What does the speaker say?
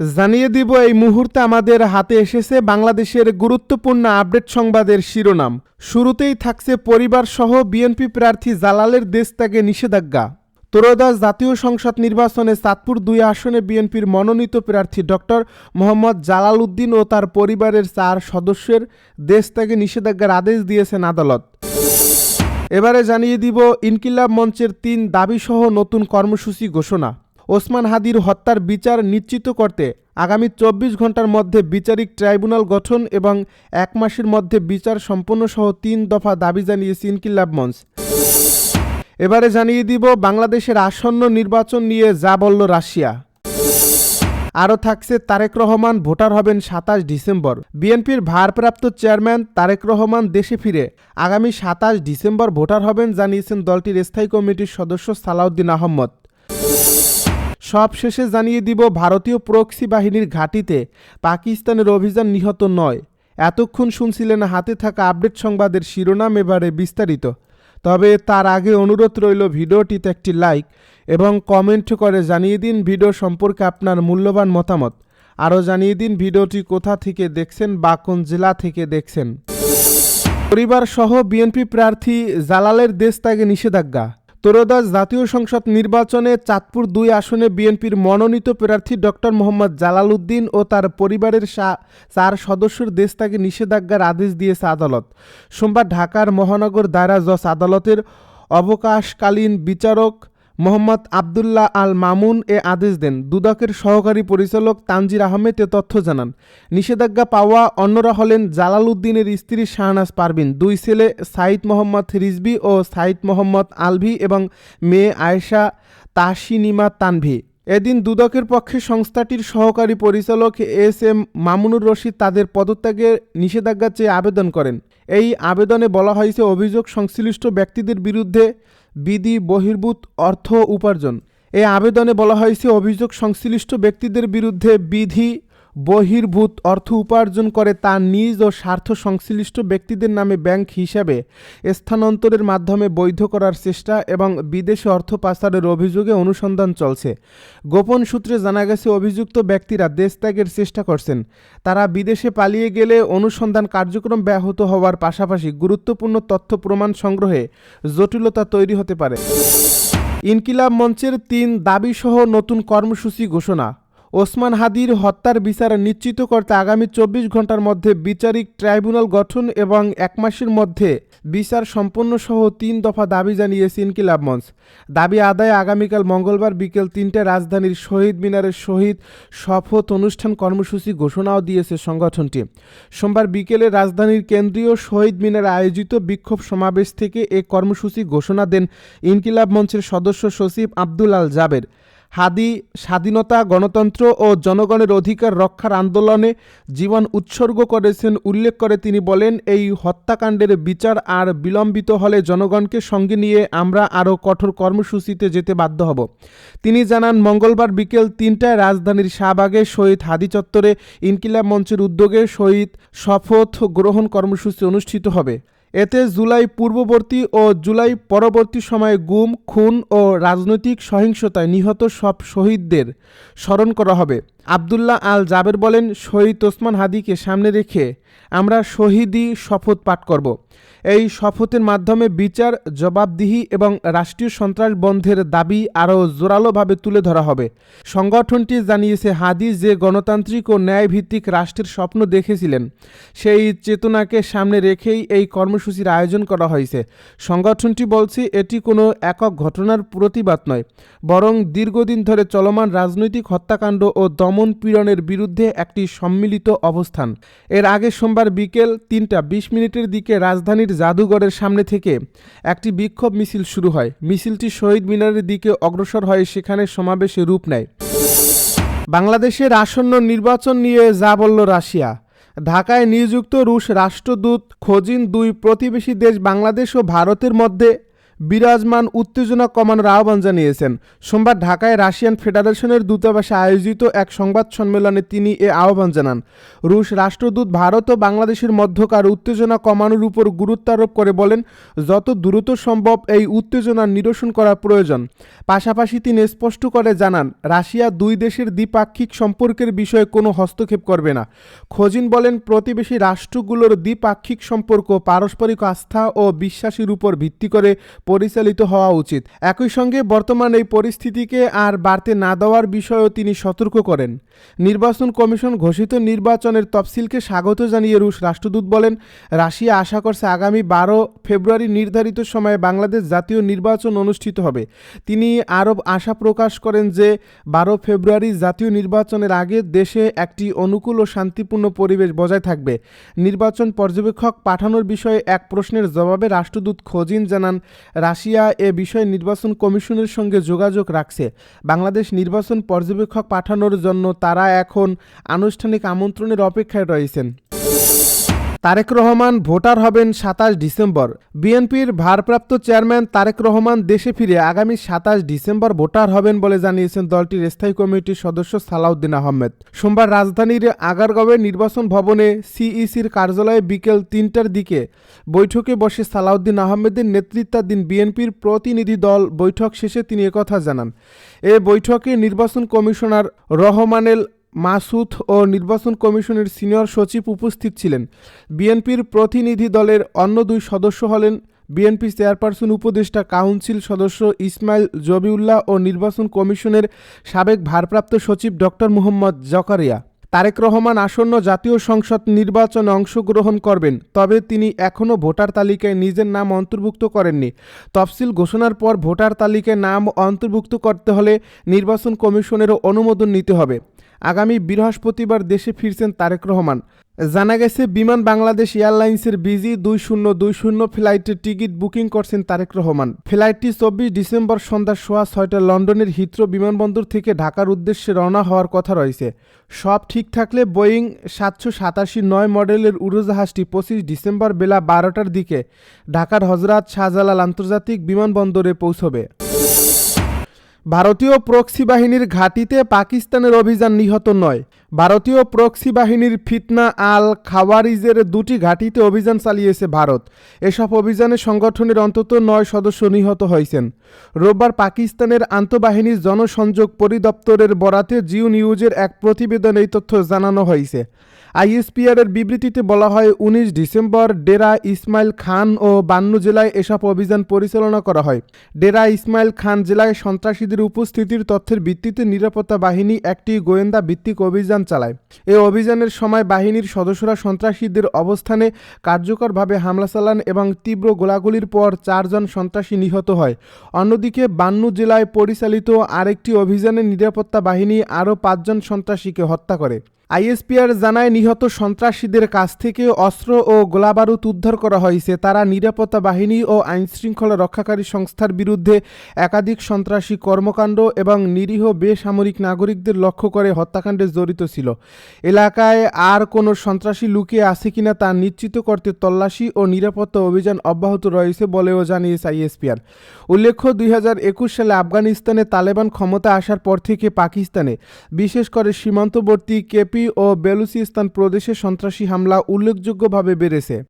জানিয়ে দিব, এই মুহূর্তে আমাদের হাতে এসেছে বাংলাদেশের গুরুত্বপূর্ণ আপডেট সংবাদের শিরোনাম। শুরুতেই থাকছে পরিবার সহ বিএনপি প্রার্থী জালালের দেশ ত্যাগে নিষেধাজ্ঞা। ত্রয়োদশ জাতীয় সংসদ নির্বাচনে চাঁদপুর দুই আসনে বিএনপির মনোনীত প্রার্থী ডক্টর মোহাম্মদ জালাল উদ্দিন ও তার পরিবারের চার সদস্যের দেশ ত্যাগে নিষেধাজ্ঞার আদেশ দিয়েছেন আদালত। এবারে জানিয়ে দিব, ইনকিলাব মঞ্চের তিন দাবিসহ নতুন কর্মসূচি ঘোষণা। ওসমান হাদির হত্যার বিচার নিশ্চিত করতে আগামী চব্বিশ ঘণ্টার মধ্যে বিচারিক ট্রাইব্যুনাল গঠন এবং এক মাসের মধ্যে বিচার সম্পন্ন সহ তিন দফা দাবি জানিয়েছে ইনকিলাব মঞ্চ। এবারে জানিয়ে দিব বাংলাদেশের আসন্ন নির্বাচন নিয়ে যা বলল রাশিয়া। আরও থাকছে তারেক রহমান, ভোটার হবেন সাতাশ ডিসেম্বর। বিএনপির ভারপ্রাপ্ত চেয়ারম্যান তারেক রহমান দেশে ফিরে। আগামী সাতাশ ডিসেম্বর ভোটার হবেন, জানিয়েছেন দলটির স্থায়ী কমিটির সদস্য সালাউদ্দিন আহমদ। সব শেষে জানিয়ে দিব ভারতীয় প্রক্সি বাহিনীর ঘাঁটিতে পাকিস্তানের অভিযান নিহত নয়। এতক্ষণ শুনছিলেন হাতে থাকা আপডেট সংবাদের শিরোনাম এবারে বিস্তারিত। তবে তার আগে অনুরোধ রইল ভিডিওটিতে একটি লাইক এবং কমেন্ট করে জানিয়ে দিন ভিডিও সম্পর্কে আপনার মূল্যবান মতামত। আরও জানিয়ে দিন ভিডিওটি কোথা থেকে দেখছেন বা কোন জেলা থেকে দেখছেন। পরিবার সহ বিএনপি প্রার্থী জালালের দেশ ত্যাগে নিষেধাজ্ঞা। ত্রয়োদশ জাতীয় সংসদ নির্বাচনে চাঁদপুর দুই আসনে বিএনপির মনোনীত প্রার্থী ডক্টর মোহাম্মদ জালাল উদ্দিন ও তার পরিবারের চার সদস্যের দেশ তাকে নিষেধাজ্ঞার আদেশ দিয়েছে আদালত। সোমবার ঢাকার মহানগর দায়রা জজ আদালতের অবকাশকালীন বিচারক মোহাম্মদ আবদুল্লাহ আল মামুন এ আদেশ দেন। দুদকের সহকারী পরিচালক তানজির আহমেদ এ তথ্য জানান, নিষেধাজ্ঞা পাওয়া অন্যরা হলেন জালাল উদ্দিনের স্ত্রী শাহনাজ পারভিন, দুই ছেলে সাইদ মোহাম্মদ রিজবি ও সাইদ মোহাম্মদ আলভি এবং মেয়ে আয়েশা তাসিনিমা তানভি। এদিন দুদকের পক্ষে সংস্থাটির সহকারী পরিচালক এস এম মামুনুর রশিদ তাদের পদত্যাগের নিষেধাজ্ঞা চেয়ে আবেদন করেন। এই আবেদনে বলা হয়েছে, অভিযোগ সংশ্লিষ্ট ব্যক্তিদের বিরুদ্ধে বিধি, বহির্ভূত অর্থ উপার্জন। এই আবেদনে বলা হয়েছে, অভিযোগ সংশ্লিষ্ট ব্যক্তিদের বিরুদ্ধে বিধি বহির্ভূত অর্থ উপার্জন করে তা নিজ ও স্বার্থ সংশ্লিষ্ট ব্যক্তিদের নামে ব্যাংক হিসাবে স্থানান্তরের মাধ্যমে বৈধ করার চেষ্টা এবং বিদেশে অর্থ পাচারের অভিযোগে অনুসন্ধান চলছে। গোপন সূত্রে জানা গেছে, অভিযুক্ত ব্যক্তিরা দেশ ত্যাগের চেষ্টা করছেন। তারা বিদেশে পালিয়ে গেলে অনুসন্ধান কার্যক্রম ব্যাহত হওয়ার পাশাপাশি গুরুত্বপূর্ণ তথ্য প্রমাণ সংগ্রহে জটিলতা তৈরি হতে পারে। ইনকিলাব মঞ্চের তিন দাবিসহ নতুন কর্মসূচি ঘোষণা। ওসমান হাদির হত্যার বিচার নিশ্চিত করতে আগামী চব্বিশ ঘণ্টার মধ্যে বিচারিক ট্রাইব্যুনাল গঠন এবং এক মাসের মধ্যে বিচার সম্পন্ন সহ তিন দফা দাবি জানিয়েছে ইনকিলাব মঞ্চ দাবি আদায়ে আগামীকাল মঙ্গলবার বিকেল তিনটায় রাজধানীর শহীদ মিনারের শহীদ শপথ অনুষ্ঠান কর্মসূচি ঘোষণাও দিয়েছে সংগঠনটি। সোমবার বিকেলে রাজধানীর কেন্দ্রীয় শহীদ মিনারে আয়োজিত বিক্ষোভ সমাবেশ থেকে এ কর্মসূচি ঘোষণা দেন ইনকিলাব মঞ্চের সদস্য সচিব আব্দুল আল জাবের। হাদি, স্বাধীনতা, গণতন্ত্র ও জনগণের অধিকার রক্ষার আন্দোলনে জীবন উৎসর্গ করেছেন উল্লেখ করে তিনি বলেন, এই হত্যাকাণ্ডের বিচার আর বিলম্বিত হলে জনগণকে সঙ্গে নিয়ে আমরা আরও কঠোর কর্মসূচিতে যেতে বাধ্য হব। তিনি জানান, মঙ্গলবার বিকেল তিনটায় রাজধানীর শাহবাগে শহীদ হাদি চত্বরে ইনকিলাব মঞ্চের উদ্যোগে শহীদ শপথ গ্রহণ কর্মসূচি অনুষ্ঠিত হবে। এতে জুলাই পূর্ববর্তী ও জুলাই পরবর্তী সময়ে গুম, খুন ও রাজনৈতিক সহিংসতায় নিহত সব শহীদদের স্মরণ করা হবে। আবদুল্লাহ আল জাবের বলেন, শহীদ ওসমান হাদিকে সামনে রেখে আমরা শহীদি শপথ পাঠ করব। এই শপথের মাধ্যমে বিচার, জবাবদিহি এবং রাষ্ট্রীয় সন্ত্রাস বন্ধের দাবি আরও জোরালোভাবে তুলে ধরা হবে। সংগঠনটি জানিয়েছে, হাদি যে গণতান্ত্রিক ও ন্যায়ভিত্তিক রাষ্ট্রের স্বপ্ন দেখেছিলেন, সেই চেতনাকে সামনে রেখেই এই কর্মসূচির আয়োজন করা হয়েছে। সংগঠনটি বলছে, এটি কোনো একক ঘটনার প্রতিবাদ নয়, বরং দীর্ঘদিন ধরে চলমান রাজনৈতিক হত্যাকাণ্ড ও দমন পীড়নের বিরুদ্ধে একটি সম্মিলিত অবস্থান। এর আগে সোমবার বিকেল তিনটা বিশ মিনিটের দিকে রাজধানীর জাদুঘরের সামনে থেকে একটি বিক্ষোভ মিছিল শুরু হয়। মিছিলটি শহীদ মিনারের দিকে অগ্রসর হয়ে, সেখানে সমাবেশে রূপ নেয়। বাংলাদেশের আসন্ন নির্বাচন নিয়ে যা বলল রাশিয়া। ঢাকায় নিযুক্ত রুশ রাষ্ট্রদূত খোজিন দুই প্রতিবেশী দেশ বাংলাদেশ ও ভারতের মধ্যে বিরাজমান উত্তেজনা কমানোর আহ্বান জানিয়েছেন। সোমবার ঢাকায় রাশিয়ান ফেডারেশনের দূতাবাসে আয়োজিত এক সংবাদ সম্মেলনে তিনি এ আহ্বান জানান। রুশ রাষ্ট্রদূত ভারত ও বাংলাদেশের মধ্যকার উত্তেজনা কমানোর উপর গুরুত্ব আরোপ করে বলেন, যত দ্রুত সম্ভব এই উত্তেজনা নিরসন করা প্রয়োজন। পাশাপাশি তিনি স্পষ্ট করে জানান, রাশিয়া দুই দেশের দ্বিপাক্ষিক সম্পর্কের বিষয়ে কোনো হস্তক্ষেপ করবে না। খোজিন বলেন, প্রতিবেশী রাষ্ট্রগুলোর দ্বিপাক্ষিক সম্পর্ক পারস্পরিক আস্থা ও বিশ্বাসের উপর ভিত্তি করে পরিচালিত হওয়া উচিত। একই সঙ্গে বর্তমান এই পরিস্থিতিকে আর বাড়তে না দেওয়ার বিষয়েও তিনি সতর্ক করেন। নির্বাচন কমিশন ঘোষিত নির্বাচনের তফসিলকে স্বাগত জানিয়ে রুশ রাষ্ট্রদূত বলেন, রাশিয়া আশা করছে আগামী বারো ফেব্রুয়ারি নির্ধারিত সময়ে বাংলাদেশ জাতীয় নির্বাচন অনুষ্ঠিত হবে। তিনি আরও আশা প্রকাশ করেন যে বারো ফেব্রুয়ারি জাতীয় নির্বাচনের আগে দেশে একটি অনুকূল ও শান্তিপূর্ণ পরিবেশ বজায় থাকবে। নির্বাচন পর্যবেক্ষক পাঠানোর বিষয়ে এক প্রশ্নের জবাবে রাষ্ট্রদূত খোজিন জানান রাশিয়া এ বিষয়ে নির্বাচন কমিশনের সঙ্গে যোগাযোগ রাখছে। বাংলাদেশ নির্বাচন পর্যবেক্ষক পাঠানোর জন্য তারা এখন আনুষ্ঠানিক আমন্ত্রণের অপেক্ষায় রয়েছেন। তারেক রহমান ভোটার হবেন সাতাশ ডিসেম্বর। বিএনপির ভারপ্রাপ্ত চেয়ারম্যান তারেক রহমান দেশে ফিরে আগামী সাতাশ ডিসেম্বর ভোটার হবেন বলে জানিয়েছেন দলটির স্থায়ী কমিটির সদস্য সালাউদ্দিন আহমেদ। সোমবার রাজধানীর আগারগাঁওয়ে নির্বাচন ভবনে সিইসির কার্যালয়ে বিকেল তিনটার দিকে বৈঠকে বসে সালাউদ্দিন আহমেদের নেতৃত্বাধীন বিএনপির প্রতিনিধি দল বৈঠক শেষে তিনি একথা জানান। এ বৈঠকে নির্বাচন কমিশনার রহমানেল মাসুদ ও নির্বাচন কমিশনের সিনিয়র সচিব উপস্থিত ছিলেন। বিএনপির প্রতিনিধি দলের অন্য দুই সদস্য হলেন বিএনপি চেয়ারপারসন উপদেষ্টা কাউন্সিল সদস্য ইসমাইল জবিউল্লাহ ও নির্বাচন কমিশনের সাবেক ভারপ্রাপ্ত সচিব ডক্টর মোহাম্মদ জকারিয়া। তারেক রহমান আসন্ন জাতীয় সংসদ নির্বাচনে অংশগ্রহণ করবেন, তবে তিনি এখনও ভোটার তালিকায় নিজের নাম অন্তর্ভুক্ত করেননি। তফসিল ঘোষণার পর ভোটার তালিকায় নাম অন্তর্ভুক্ত করতে হলে নির্বাচন কমিশনেরও অনুমোদন নিতে হবে। আগামী বৃহস্পতিবার দেশে ফিরছেন তারেক রহমান। জানা গেছে, বিমান বাংলাদেশ এয়ারলাইন্সের বিজি দুই শূন্য দুই শূন্য ফ্লাইটের টিকিট বুকিং করছেন তারেক রহমান। ফ্লাইটটি চব্বিশ ডিসেম্বর সন্ধ্যা সোয়া ছয়টা লন্ডনের হিথ্রো বিমানবন্দর থেকে ঢাকার উদ্দেশ্যে রওনা হওয়ার কথা রয়েছে। সব ঠিক থাকলে বোয়িং সাতশো সাতাশি নয় মডেলের উড়োজাহাজটি পঁচিশ ডিসেম্বর বেলা বারোটার দিকে ঢাকার হজরত শাহজালাল আন্তর্জাতিক বিমানবন্দরে পৌঁছবে। ভারতীয় প্রক্সি বাহিনীর ঘাঁটিতে পাকিস্তানের অভিযান নিহত নয়। ভারতীয় প্রক্সি বাহিনীর ফিতনা আল খাওয়ারিজের দুটি ঘাঁটিতে অভিযান চালিয়েছে ভারত। এসব অভিযানে সংগঠনের অন্তত নয় সদস্য নিহত হয়েছেন। রোববার পাকিস্তানের আন্তঃবাহিনীর জনসংযোগ পরিদপ্তরের বরাতে জিও নিউজের এক প্রতিবেদনে এই তথ্য জানানো হয়েছে। আইএসপিআর এর বিবৃতিতে বলা হয়, উনিশ ডিসেম্বর ডেরা ইসমাইল খান ও বান্নু জেলায় এসব অভিযান পরিচালনা করা হয়। ডেরা ইসমাইল খান জেলায় সন্ত্রাসীদের উপস্থিতির তথ্যের ভিত্তিতে নিরাপত্তা বাহিনী একটি গোয়েন্দা ভিত্তিক অভিযান চালায়। এ অভিযানের সময় বাহিনীর সদস্যরা সন্ত্রাসীদের অবস্থানে কার্যকরভাবে হামলা চালান এবং তীব্র গোলাগুলির পর চারজন সন্ত্রাসী নিহত হয়। অন্যদিকে বান্নু জেলায় পরিচালিত আরেকটি অভিযানে নিরাপত্তা বাহিনী আরও পাঁচজন সন্ত্রাসীকে হত্যা করে। আইএসপিআর জানায়, নিহত সন্ত্রাসীদের কাছ থেকে অস্ত্র ও গোলাবারুদ উদ্ধার করা হয়েছে। তারা নিরাপত্তা বাহিনী ও আইনশৃঙ্খলা রক্ষাকারী সংস্থার বিরুদ্ধে একাধিক সন্ত্রাসী কর্মকাণ্ড এবং নিরীহ বেসামরিক নাগরিকদের লক্ষ্য করে হত্যাকাণ্ডে জড়িত ছিল। এলাকায় আর কোনো সন্ত্রাসী লুকিয়ে আছে কিনা তা নিশ্চিত করতে তল্লাশি ও নিরাপত্তা অভিযান অব্যাহত রয়েছে বলেও জানিয়েছে আইএসপিআর। উল্লেখ্য, দুই হাজার একুশ সালে আফগানিস্তানে তালেবান ক্ষমতা আসার পর থেকে পাকিস্তানে, বিশেষ করে সীমান্তবর্তী কেপি ও বেলুচিস্তান প্রদেশে সন্ত্রাসী হামলা উল্লেখযোগ্যভাবে বেড়েছে।